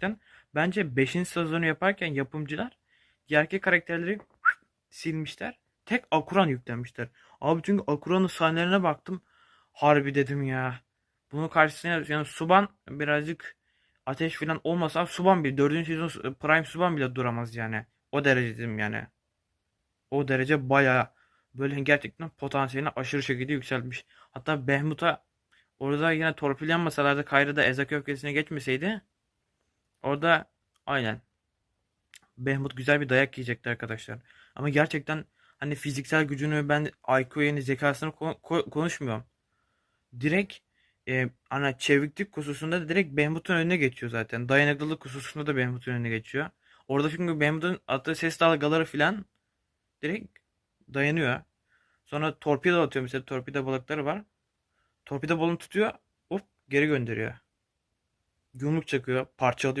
gerçekten. Bence 5. sezonu yaparken yapımcılar diğer karakterleri silmişler. Tek Akuran yüklenmişler. Abi çünkü Akuran'ın sahnelerine baktım. Harbi dedim ya. Bunun karşısına yani Suban birazcık ateş falan olmasa Suban bile 4. sezon Prime Suban bile duramaz yani. O derece dedim yani. O derece bayağı böyle gerçekten potansiyelini aşırı şekilde yükseltmiş. Hatta Behmut'a orada yine torpillenmeseler de Kayra'da Ezek öfkesine geçmeseydi orada aynen Behmut güzel bir dayak yiyecekti arkadaşlar. Ama gerçekten hani fiziksel gücünü ben IQ yani zekasını ko- konuşmuyorum. Direkt e, ana çeviklik hususunda da direkt Behmut'un önüne geçiyor zaten. Dayanıklılık hususunda da Behmut'un önüne geçiyor. Orada çünkü Behmut'un attığı ses dalgaları filan direkt dayanıyor. Sonra torpido atıyor mesela torpido balıkları var. Torpido balonu tutuyor hop geri gönderiyor. Yumruk çakıyor parçalıyor.